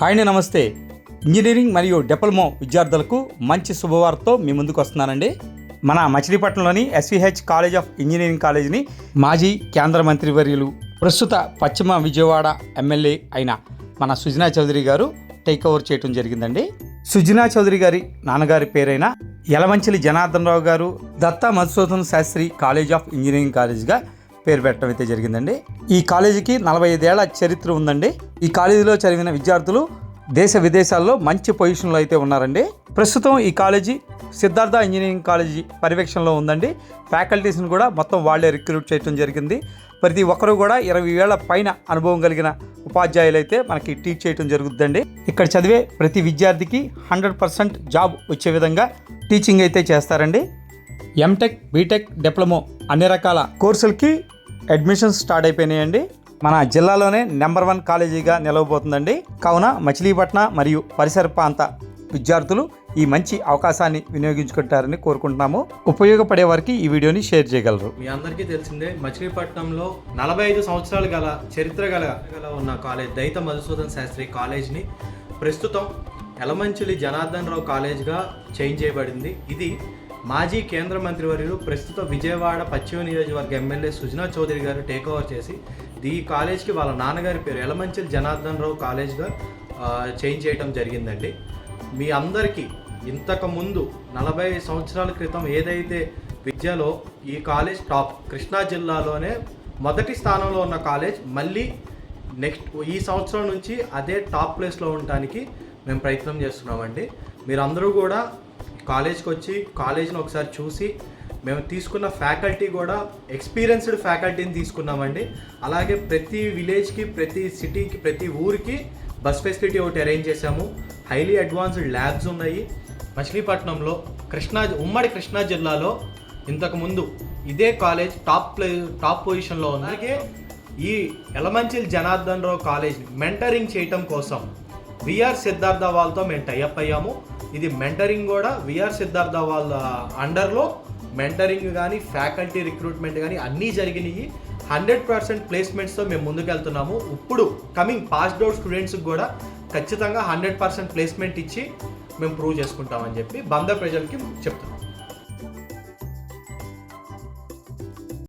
Hi నమస్తే. Engineering మరియు diploma విద్యార్థులకు మంచి శుభవార్తతో మీ ముందుకు వస్తున్నానండి. మన మచిలీపట్నంలోని ఎస్విహెచ్ కాలేజ్ ఆఫ్ ఇంజనీరింగ్ కాలేజీని మాజీ కేంద్ర మంత్రివర్యులు ప్రస్తుత పశ్చిమ విజయవాడ ఎమ్మెల్యే అయిన మన సుజనా చౌదరి గారు టేక్ ఓవర్ చేయడం జరిగిందండి. సుజనా చౌదరి గారి నాన్నగారి పేరైన Yalamanchili Janardhan Rao garu Datta Madhusudan Shastri college of engineering కాలేజ్గా పేరు పెట్టడం అయితే జరిగిందండి. ఈ కాలేజీకి నలభై ఐదేళ్ళ చరిత్ర ఉందండి. ఈ కాలేజీలో చదివిన విద్యార్థులు దేశ విదేశాల్లో మంచి పొజిషన్లో అయితే ఉన్నారండి. ప్రస్తుతం ఈ కాలేజీ సిద్ధార్థ ఇంజనీరింగ్ కాలేజీ పర్యవేక్షణలో ఉందండి. ఫ్యాకల్టీస్ని కూడా మొత్తం వాళ్ళే రిక్రూట్ చేయడం జరిగింది. ప్రతి ఒక్కరు కూడా ఇరవై ఏళ్ళ పైన అనుభవం కలిగిన ఉపాధ్యాయులు అయితే మనకి టీచ్ చేయడం జరుగుతుందండి. ఇక్కడ చదివే ప్రతి విద్యార్థికి హండ్రెడ్ పర్సెంట్ జాబ్ వచ్చే విధంగా టీచింగ్ అయితే చేస్తారండి. ఎంటెక్ బీటెక్ డిప్లొమో అన్ని రకాల కోర్సులకి అడ్మిషన్స్ స్టార్ట్ అయిపోయినాయండి. మన జిల్లాలోనే నెంబర్ వన్ కాలేజీగా నిలవబోతుందండి. కావున మచిలీపట్నం మరియు పరిసర ప్రాంత విద్యార్థులు ఈ మంచి అవకాశాన్ని వినియోగించుకుంటారని కోరుకుంటున్నాము. ఉపయోగపడే వారికి ఈ వీడియోని షేర్ చేయగలరు. మీ అందరికీ తెలిసిందే మచిలీపట్నంలో నలభై ఐదు సంవత్సరాలు గల చరిత్ర గల గల ఉన్న కాలేజ్ దైత మధుసూదన్ శాస్త్రి కాలేజ్ని ప్రస్తుతం ఎలమంచిలి జనార్దన్ రావు కాలేజ్గా చేంజ్ చేయబడింది. ఇది మాజీ కేంద్ర మంత్రివర్యులు ప్రస్తుత విజయవాడ పశ్చిమ నియోజకవర్గ ఎమ్మెల్యే సుజనా చౌదరి గారు టేక్ ఓవర్ చేసి ఈ కాలేజ్కి వాళ్ళ నాన్నగారి పేరు ఎలమంచిల్ జనార్దన్ రావు కాలేజ్గా చేంజ్ చేయడం జరిగిందండి. మీ అందరికీ ఇంతకు ముందు నలభై సంవత్సరాల క్రితం ఏదైతే విద్యలో ఈ కాలేజ్ టాప్ కృష్ణా జిల్లాలోనే మొదటి స్థానంలో ఉన్న కాలేజ్ మళ్ళీ నెక్స్ట్ ఈ సంవత్సరం నుంచి అదే టాప్ ప్లేస్లో ఉండటానికి మేము ప్రయత్నం చేస్తున్నామండి. మీరందరూ కూడా కాలేజ్కి వచ్చి కాలేజ్ని ఒకసారి చూసి మేము తీసుకున్న ఫ్యాకల్టీ కూడా ఎక్స్పీరియన్స్డ్ ఫ్యాకల్టీని తీసుకున్నామండి. అలాగే ప్రతి విలేజ్కి ప్రతి సిటీకి ప్రతి ఊరికి బస్ ఫెసిలిటీ ఒకటి అరేంజ్ చేశాము. హైలీ అడ్వాన్స్డ్ ల్యాబ్స్ ఉన్నాయి. మచిలీపట్నంలో కృష్ణా ఉమ్మడి కృష్ణా జిల్లాలో ఇంతకుముందు ఇదే కాలేజ్ టాప్ ప్లే టాప్ పొజిషన్లో ఉంది. అలాగే ఈ ఎలమంచిల్ జనార్దన్ రావు కాలేజ్ మెంటరింగ్ చేయటం కోసం విఆర్ సిద్ధార్థ వాళ్ళతో మేము టైఅప్ అయ్యాము. ఇది మెంటరింగ్ కూడా విఆర్ సిద్ధార్థ వాళ్ళ అండర్లో మెంటరింగ్ కానీ ఫ్యాకల్టీ రిక్రూట్మెంట్ కానీ అన్నీ జరిగినాయి. హండ్రెడ్ పర్సెంట్ ప్లేస్మెంట్స్తో మేము ముందుకెళ్తున్నాము. ఇప్పుడు కమింగ్ పాస్డ్ అవుట్ స్టూడెంట్స్కి కూడా ఖచ్చితంగా హండ్రెడ్ పర్సెంట్ ప్లేస్మెంట్ ఇచ్చి మేము ప్రూవ్ చేసుకుంటామని చెప్పి బంద ప్రజలకి చెప్తున్నాం.